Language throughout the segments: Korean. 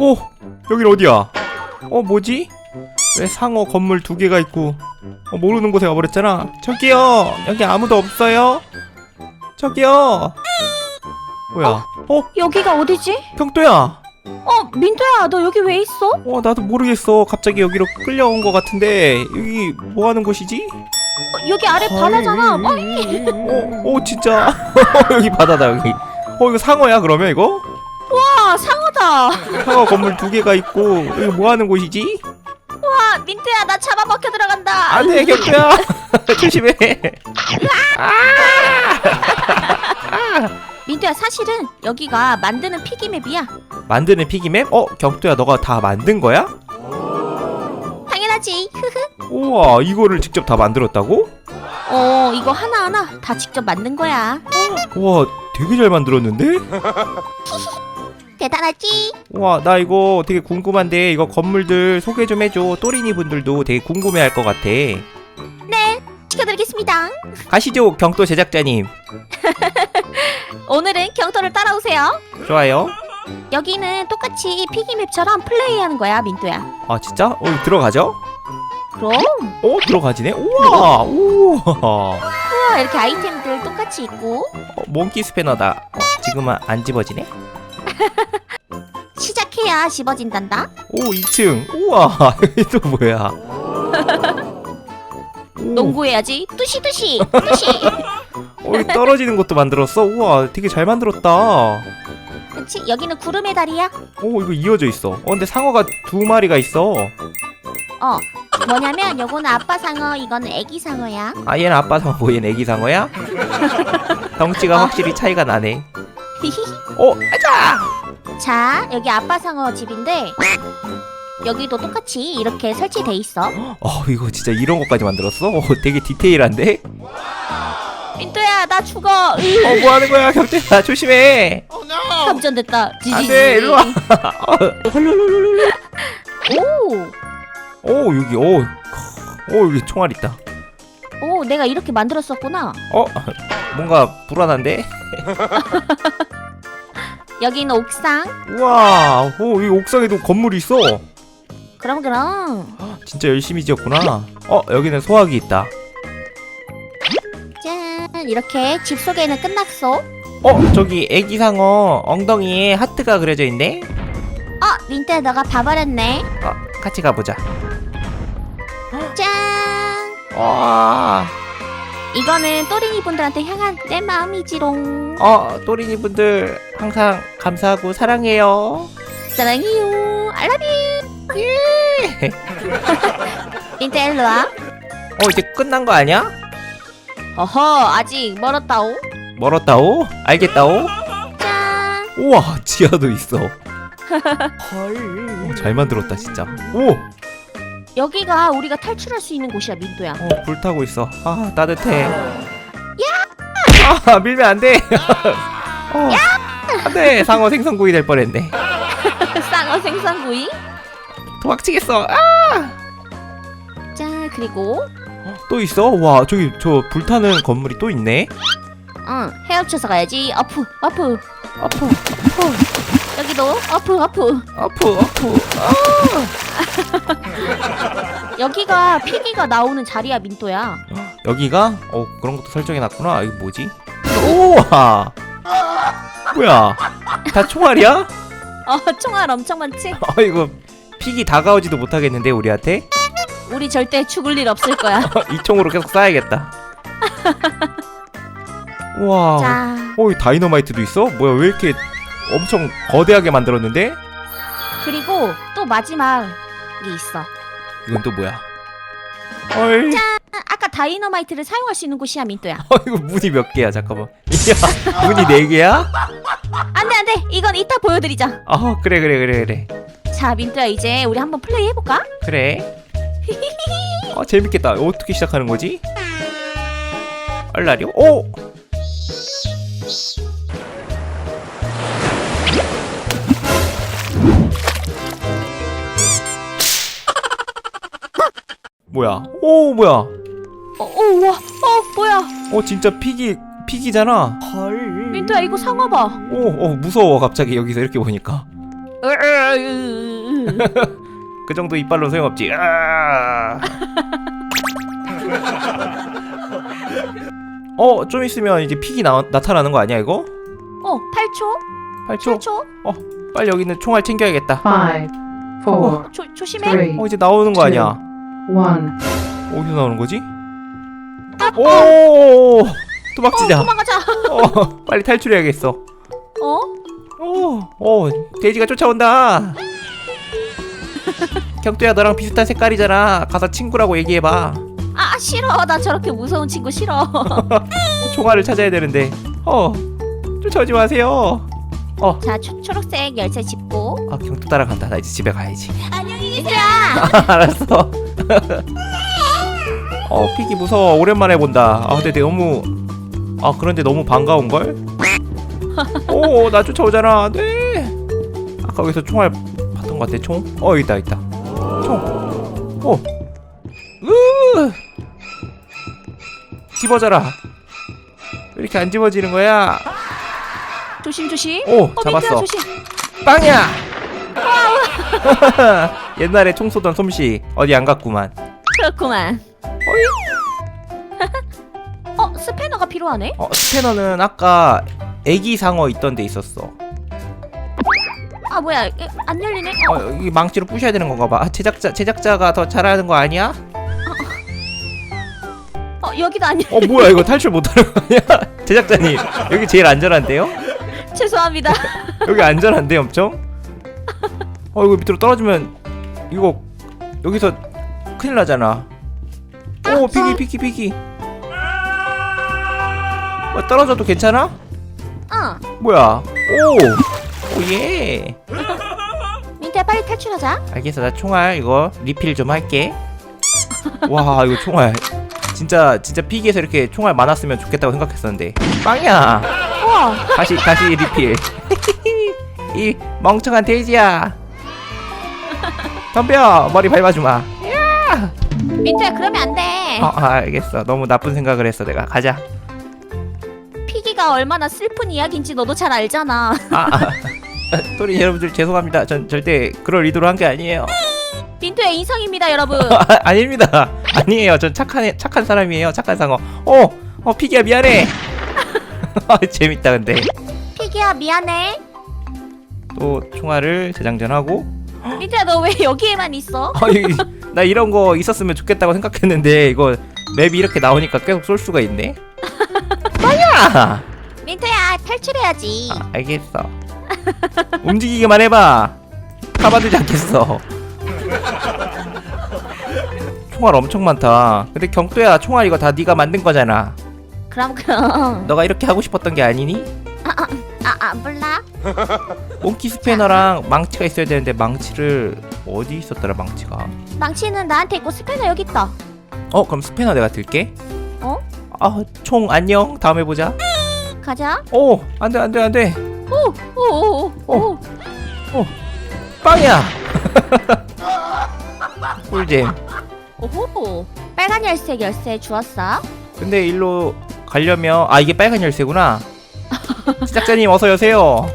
어, 여긴 어디야? 어, 뭐지? 왜 상어 건물 두 개가 있고 어, 모르는 곳에 가버렸잖아. 저기요, 여기 아무도 없어요? 저기요. 뭐야? 어, 여기가 어디지? 평도야. 어, 민토야, 너 여기 왜 있어? 어, 나도 모르겠어. 갑자기 여기로 끌려온 것 같은데 여기 뭐 하는 곳이지? 어, 여기 아래 바다잖아. 어, 어, 어, 진짜. 여기 바다다 여기. 어, 이거 상어야 그러면 이거? 와, 상어 다. 상어 건물 두 개가 있고 여기 뭐 하는 곳이지? 와, 민토야, 나 잡아먹혀 들어간다. 안돼 격투야 조심해 민토야, 사실은 여기가 만드는 피기맵이야. 만드는 피기맵? 어 격투야 너가 다 만든 거야? 당연하지. 우와 이거를 직접 다 만들었다고? 어, 이거 하나 하나 다 직접 만든 거야. 우와 되게 잘 만들었는데? 대단하지? 우와 나 이거 되게 궁금한데 이거 건물들 소개 좀 해줘 또리니 분들도 되게 궁금해할 것 같아 시켜드리겠습니다. 가시죠 경도 제작자님 오늘은 경토를 따라오세요. 좋아요 여기는 똑같이 피기맵처럼 플레이하는 거야, 민토야. 아 진짜? 어 들어가죠? 그럼 어 들어가지네? 우와 우와 우와, 이렇게 아이템들 똑같이 있고 어, 몽키 스패너다 어, 지금은 안 집어지네? 시작해야 씹어진단다. 오 2층 우와 또 뭐야 오, 농구해야지. 뚜시뚜시 뚜시. 어, 이 떨어지는 것도 만들었어 우와 되게 잘 만들었다 그치? 여기는 구름의 다리야. 오 이거 이어져 있어 어 근데 상어가 두 마리가 있어 어. 뭐냐면 요거는 아빠 상어, 이거는 애기 상어야. 아 얘는 아빠 상어고 얘는 애기 상어야? 덩치가 확실히 차이가 나네 어 아자 자, 여기 아빠 상어 집인데 여기도 똑같이 이렇게 설치돼 있어. 어 이거 진짜 이런 것까지 만들었어? 어 되게 디테일한데? 민토야, 나 죽어. 으, 어 뭐 하는 거야 격대야 조심해 감전됐다. 지지. 안돼 일로와 오, 오 여기 오, 오 여기 총알 있다 오, 내가 이렇게 만들었었구나. 어 뭔가 불안한데? 여기는 옥상. 우와 오 여기 옥상에도 건물이 있어 그럼 그럼. 진짜 열심히 지었구나 어 여기는 소화기 있다 짠, 이렇게 집 소개는 끝났어. 어 저기 애기 상어 엉덩이에 하트가 그려져 있네 어, 민토야, 너가 봐버렸네. 어 같이 가보자 짠. 와 이거는 또린이 분들한테 향한 내 마음이지롱. 어, 또리니 분들 항상 감사하고 사랑해요. 사랑해요. Love you. 예. 민트 일로 와. 어, 이제 끝난 거 아니야? 어허, 아직 멀었다오. 멀었다오? 알겠다오? 짠. 우와, 지하도 있어. 어, 잘 만들었다, 진짜. 오! 여기가 우리가 탈출할 수 있는 곳이야, 민도야. 어, 불타고 있어. 아, 따뜻해. 야! 아, 밀면 안 돼. 어, 안 돼. 상어 생선구이 될 뻔했네. 쌍어 생선구이. 도망치겠어. 아! 짠, 그리고 또 있어? 와, 저기 저 불타는 건물이 또 있네. 응, 헤엄쳐서 가야지. 어프, 어프. 아프, 여기도 어프, 어프. 아프, 아프. 여기가 피기가 나오는 자리야, 민도야. 여기가? 어 그런 것도 설정해놨구나 이거 뭐지? 우와 뭐야 다 총알이야? 어, 총알 엄청 많지? 아 이거 픽이 다가오지도 못하겠는데 우리한테? 우리 절대 죽을 일 없을 거야. 이 총으로 계속 쏴야겠다 우와 자, 어, 이 다이너마이트도 있어? 뭐야 왜 이렇게 엄청 거대하게 만들었는데? 그리고 또 마지막 이 있어. 이건 또 뭐야? 헐 아, 아까 다이너마이트를 사용할 수 있는 곳이야, 민도야. 어, 이거 문이 몇 개야 잠깐만 야 문이 네 개야? 안돼 안돼 이건 이따 보여드리자 아 그래 그래 그래 그래 자 민트야 이제 우리 한번 플레이 해볼까? 그래. 아 재밌겠다. 어떻게 시작하는 거지? 얼라리오? 오! 뭐야? 오 뭐야? 어오와 어 뭐야 어 진짜 픽이 픽이잖아. 민트야 이거 상어 봐 오, 어 무서워 갑자기 여기서 이렇게 보니까. 그 정도 이빨로 소용없지. 아! 어, 좀 있으면 이제 픽이 나, 나타나는 거 아니야 이거? 어, 8초? 8초? 8초? 빨리 여기 있는 총알 챙겨야겠다. Five, four, 조, 조심해. three, 어, 이제 나오는 거 아니야? One. 어디서 나오는 거지? 오! 어, 도망치자. 도망가자. 어, 빨리 탈출해야겠어. 어? 오, 오, 돼지가 쫓아온다. 경두야, 너랑 비슷한 색깔이잖아. 가서 친구라고 얘기해봐. 아, 싫어. 나 저렇게 무서운 친구 싫어. 총알을 찾아야 되는데. 어, 쫓아오지 마세요. 자, 초, 초록색 열쇠 짚고. 아, 경두 따라간다. 나 이제 집에 가야지. 안녕히 계세요. 알았어. 어, 픽이 무서워. 오랜만에 본다. 아, 근데 너무 아, 그런데 너무 반가운 걸? 오, 나 쫓아오잖아. 네. 아까 여기서 총알 봤던 것 같아. 총? 어, 여기 있다, 있다. 총. 어. 으. 집어져라. 왜 이렇게 안 집어지는 거야? 조심, 조심. 오, 어, 민트야, 잡았어. 조심. 빵이야. 옛날에 총 쏘던 솜씨 어디 안 갔구만. 그렇구만. 어, 스패너가 필요하네? 어, 스패너는 아까 애기 상어 있던 데 있었어. 아, 뭐야. 에, 안 열리네? 어, 어, 이 망치로 부셔야 되는 건가 봐. 아, 제작자 제작자가 더 잘하는 거 아니야? 어 여기도 안 열... 어, 뭐야 이거 탈출 못하는 거 아니야? 제작자님 여기 제일 안전한데요? 죄송합니다. 여기 안전한데 엄청? 어, 이거 밑으로 떨어지면 이거 여기서 큰일 나잖아. 오, 피기 피기 피기. 어, 떨어져도 괜찮아? 어. 뭐야? 오, 오 예. 민트야 빨리 탈출하자. 알겠어 나 총알 이거 리필 좀 할게 와 이거 총알 진짜 진짜 피기에서 이렇게 총알 많았으면 좋겠다고 생각했었는데 빵이야 우와. 다시 다시 리필 이 멍청한 돼지야 덤벼 머리 밟아주마 민트야 그러면 안 돼. 어, 아, 알겠어 너무 나쁜 생각을 했어 내가 가자 피기가 얼마나 슬픈 이야기인지 너도 잘 알잖아. 아, 아. 토리 여러분들 죄송합니다 전 절대 그럴 의도로 한 게 아니에요 민트의 인성입니다 여러분. 아, 아닙니다. 아니에요. 전 착한 착한 사람이에요. 착한 상어. 어, 어 피기야 미안해. 아, 재밌다 근데 피기야 미안해. 또 총알을 재장전하고. 민트야 너 왜 여기에만 있어? 아, 이, 나 이런 거 있었으면 좋겠다고 생각했는데 이거 맵이 이렇게 나오니까 계속 쏠 수가 있네. 뭐야? 민트야 탈출해야지. 아, 알겠어. 움직이기만 해봐. 가만두지 않겠어. 총알 엄청 많다. 근데 경도야 총알 이거 다 네가 만든 거잖아. 그럼 그럼. 너가 이렇게 하고 싶었던 게 아니니? 아 아 아, 몰라. 몽키 스패너랑 망치가 있어야 되는데 망치를 어디 있었더라 망치가? 망치는 나한테 있고 스패너 여기 있다. 어 그럼 스패너 내가 들게. 어? 아 총 안녕 다음에 보자. 가자. 오 안돼 안돼 안돼 오 오 오 오. 어. 빵이야. 꿀잼. 오호. 빨간 열쇠 열쇠 주웠어. 근데 일로 가려면 아 이게 빨간 열쇠구나. 제작자님 어서 여세요.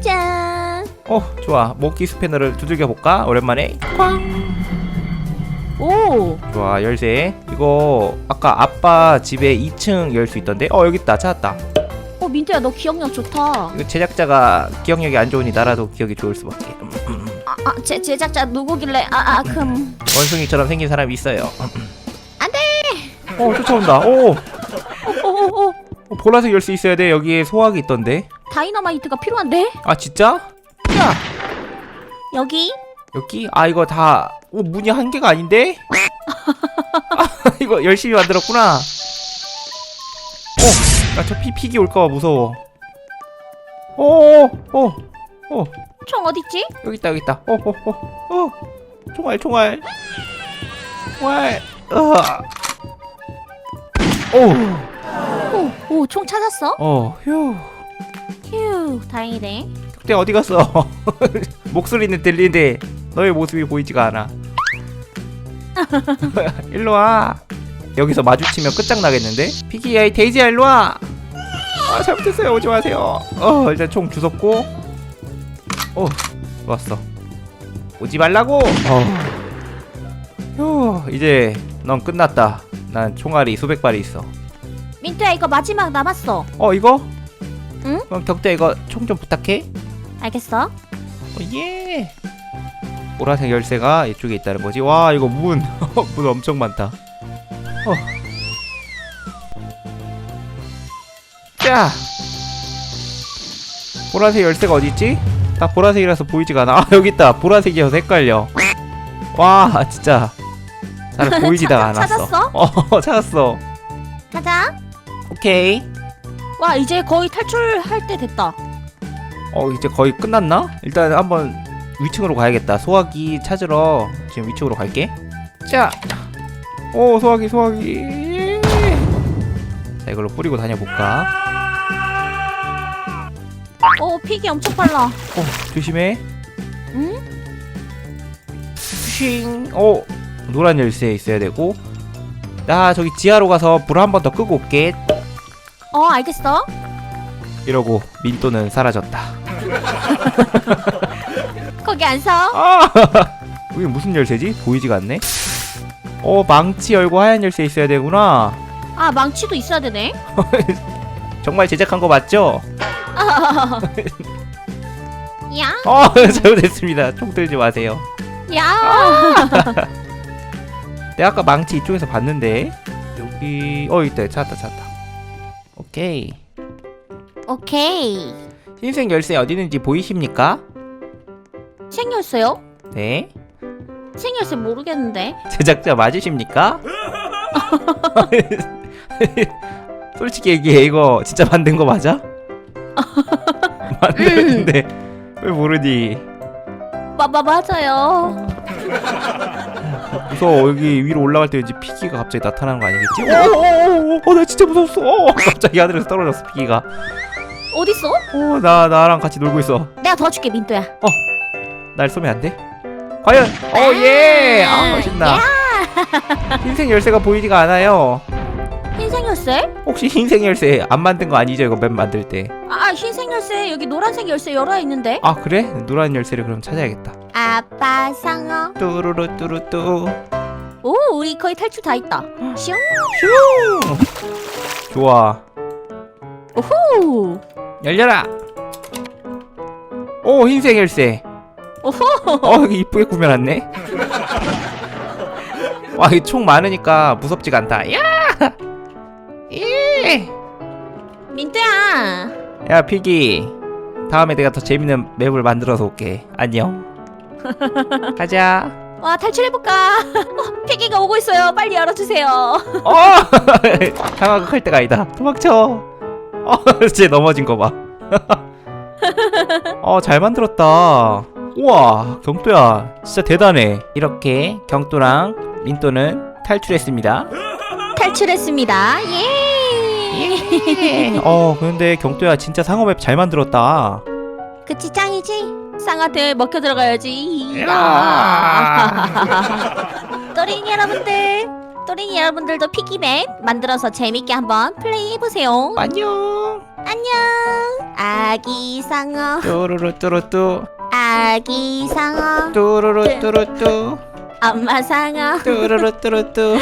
짠. 어 좋아 몽키 스패너를 두들겨 볼까 오랜만에. 오. 좋아 열쇠 이거 아까 아빠 집에 2층 열 수 있던데 어 여기 있다 찾았다. 어 민트야 너 기억력 좋다. 이거 제작자가 기억력이 안 좋으니 나라도 기억이 좋을 수밖에. 아, 아 제, 제작자 누구길래 아 아 금. 원숭이처럼 생긴 사람이 있어요. 안 돼. 어 쫓아온다. 오. 어, 보라색 열쇠 있어야 돼. 여기에 소화기 있던데. 다이너마이트가 필요한데? 아 진짜? 야 여기? 여기 아 이거 다 오, 문이 한 개가 아닌데? 아, 이거 열심히 만들었구나. 어, 나저 피픽이 올까봐 무서워. 오, 오, 오, 총 어딨지? 여기 있다 여기 있다. 어, 어, 어, 어, 총알 총알. 총알. 으아. 오. 오, 오, 총 찾았어? 어, 휴. 휴, 다행이네. 그때 어디 갔어? 목소리는 들리는데 너의 모습이 보이지가 않아. 일로 와. 여기서 마주치면 끝장나겠는데? 피기야, 이 데이지야, 일로 와. 아, 잘못했어요. 오지 마세요. 어, 일단 총 주웠고. 어, 좋았어. 오지 말라고. 어. 휴, 이제 넌 끝났다. 난 총알이 수백 발이 있어. 민트야 이거 마지막 남았어. 어 이거? 응? 그럼 격대 이거 총 좀 부탁해. 알겠어? 어, 예. 보라색 열쇠가 이쪽에 있다는 거지. 와 이거 문, 문 엄청 많다. 어. 자, 보라색 열쇠가 어디 있지? 다 보라색이라서 보이지가 않아. 아 여기 있다. 보라색이어서 헷갈려. 와 진짜 잘 보이지가 않았어. 찾았어? 어 찾았어. 가자. 오케이. 와 이제 거의 탈출할 때 됐다. 어 이제 거의 끝났나? 일단 한번 위층으로 가야겠다. 소화기 찾으러 지금 위층으로 갈게. 자, 오 소화기 소화기. 자 이걸로 뿌리고 다녀볼까? 오 픽이 엄청 빨라. 어 조심해. 응? 싱. 어 노란 열쇠 있어야 되고. 나 저기 지하로 가서 불 한 번 더 끄고 올게. 어 알겠어. 이러고 민또는 사라졌다. 거기 안 서. 아! 이게 무슨 열쇠지? 보이지가 않네. 어 망치 열고 하얀 열쇠 있어야 되구나. 아 망치도 있어야 되네. 정말 제작한 거 맞죠? 야, 어 잘못했습니다. 총 들지 마세요. 야. 내가 아까 망치 이쪽에서 봤는데 여기 어 있다 찾았다 찾았다. 오케이. 오케이. 흰색 열쇠 어디 있는지 보이십니까? 생겼어요? 네. 생겼어 모르겠는데. 제작자 맞으십니까? 솔직히 얘기해 이거 진짜 만든 거 맞아? 만드는데 왜 모르니? 마마 맞아요. 무서워 여기 위로 올라갈 때 왠지 피기가 갑자기 나타나는 거 아니겠지? 어어어나 진짜 무서웠어 어, 갑자기 하늘에서 떨어졌어 피기가 어딨어? 어나 나랑 같이 놀고 있어 내가 도와줄게 민토야. 날 쏘면 안 돼? 과연 어예 아 멋있다 흰색 열쇠가 보이지가 않아요 흰색 열쇠? 혹시 흰색 열쇠 안 만든 거 아니죠 이거 맵 만들 때아아 흰색 열쇠 여기 노란색 열쇠 열어 있는데. 그래? 노란 열쇠를 그럼 찾아야겠다 아빠 상어. 뚜루루 뚜루뚜 오 우리 거의 탈출 다 했다. 슝. 슈 좋아 오. 열려라 오 흰색 열쇠 오호. 어 이쁘게 꾸며놨네 와 이 총 많으니까 무섭지가 않다 야! 예! 민토야. 야 피기 다음에 내가 더 재밌는 맵을 만들어서 올게 안녕 가자 와 탈출해볼까? 어, 피기가 오고 있어요. 빨리 열어주세요. 어 상황극 할 때가 아니다 도망쳐 어 쟤 넘어진 거 봐 어 잘 만들었다 우와 경도야 진짜 대단해 이렇게 경도랑 민도는 탈출했습니다 탈출했습니다. 예. 어 근데 경도야 진짜 상어맵 잘 만들었다 그치 짱이지? 쌍한테 먹혀 들어가야지. 야. 또린이 여러분들, 또린이 여러분들도 피기맨 만들어서 재밌게 한번 플레이 해보세요. 안녕 안녕. 아기 상어, 뚜루루 뚜루뚜 아기 상어, 뚜루루 뚜루뚜 엄마 상어. 뚜루루 뚜루뚜